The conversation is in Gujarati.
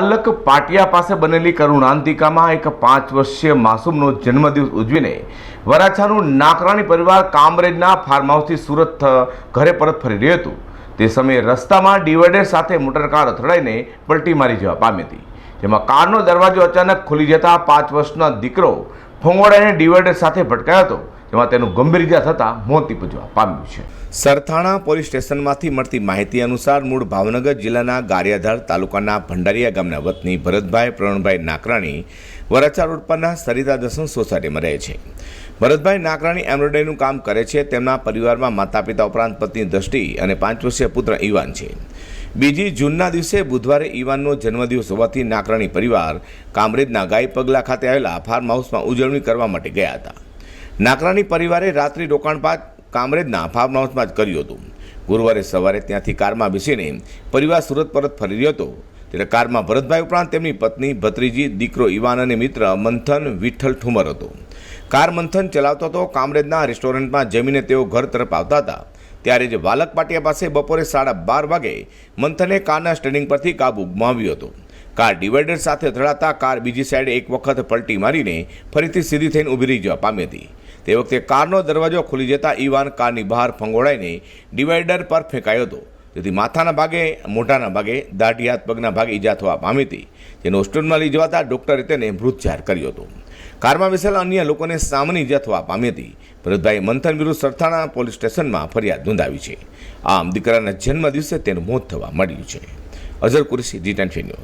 અલક પાટિયા પાસે બનેલી કરુણાંતિકામાં એક પાંચ વર્ષીય માસૂમનો જન્મદિવસ ઉજવીને વરાછાનું નાકરાણી પરિવાર કામરેજના ફાર્મ હાઉસથી સુરત ઘરે પરત ફરી રહ્યું હતું. તે સમયે રસ્તામાં ડિવાઈડર સાથે મોટરકાર અથડાઈને પલટી મારી જવા પામી હતી. જેમાં કારનો દરવાજો અચાનક ખુલી જતા પાંચ વર્ષનો દીકરો ફોંગોડાઈને ડિવાઈડર સાથે ભટકાયો હતો. જેમાં તેનું ગંભીર ઇજા થતાં મોત નીપજવા પામ્યું છે. સરથાણા પોલીસ સ્ટેશનમાંથી મળતી માહિતી અનુસાર મૂળ ભાવનગર જિલ્લાના ગારિયાધાર તાલુકાના ભંડારીયા ગામના વતની ભરતભાઈ પ્રવીણભાઈ નાકરાણી વરાછા રોડ પરના સરિતા દર્શન સોસાયટીમાં રહે છે. ભરતભાઈ નાકરાણી એમ્બ્રોઇડરીનું કામ કરે છે, તેમના પરિવારમાં માતા પિતા ઉપરાંત પત્ની દ્રષ્ટિ અને પાંચ વર્ષીય પુત્ર ઈવાન છે. બીજી જૂનના દિવસે બુધવારે ઈવાનનો જન્મદિવસ હોવાથી નાકરાણી પરિવાર કામરેજના ગાય પગલા ખાતે આવેલા ફાર્મ હાઉસમાં ઉજવણી કરવા માટે ગયા હતા. નાકરાણી પરિવારે રાત્રિ રોકાણ બાદ કામરેજના હાઉસમાં જ કર્યું હતું. ગુરુવારે સવારે ત્યાંથી કારમાં બેસીને પરિવાર સુરત પરત ફરી રહ્યો હતો. ત્યારે કારમાં ભરતભાઈ ઉપરાંત તેમની પત્ની, ભત્રીજી, દીકરો ઈવાન અને મિત્ર મંથન વિઠ્ઠલ ઠુમર હતો. કાર મંથન ચલાવતો હતો, કામરેજના રેસ્ટોરન્ટમાં જમીને તેઓ ઘર તરફ આવતા હતા. ત્યારે જ વાલક પાટિયા પાસે બપોરે સાડા બાર વાગે મંથને કારના સ્ટેન્ડિંગ પરથી કાબુ ગુમાવ્યો હતો. કાર ડિવાઈડર સાથે અથડાતા કાર બીજી સાઈડ એક વખત પલટી મારીને ફરીથી સીધી થઈને ઊભી રહી જવા પામી હતી. તે વખતે કારનો દરવાજો ખુલી જતા ઈવાન કારની બહાર ફંગોળાઈને ડિવાઈડર પર ફેંકાયો હતો. જેથી માથાના ભાગે, મોઢાના ભાગે દાઢી હાથ પગના ભાગે ઈજા થવા પામી હતી. જેને હોસ્પિટલમાં લઈ જવાતા ડોક્ટરે તેને મૃત જાહેર કર્યો હતો. કારમાં બેસેલા અન્ય લોકોને સામાન્ય ઈજા થવા પામી હતી. ભરતભાઈ મંથન વિરુદ્ધ સરથાણા પોલીસ સ્ટેશનમાં ફરિયાદ નોંધાવી છે. આમ દીકરાના જન્મ દિવસે તેનું મોત થવા મળ્યું છે. Azhar Qureshi, G ten news.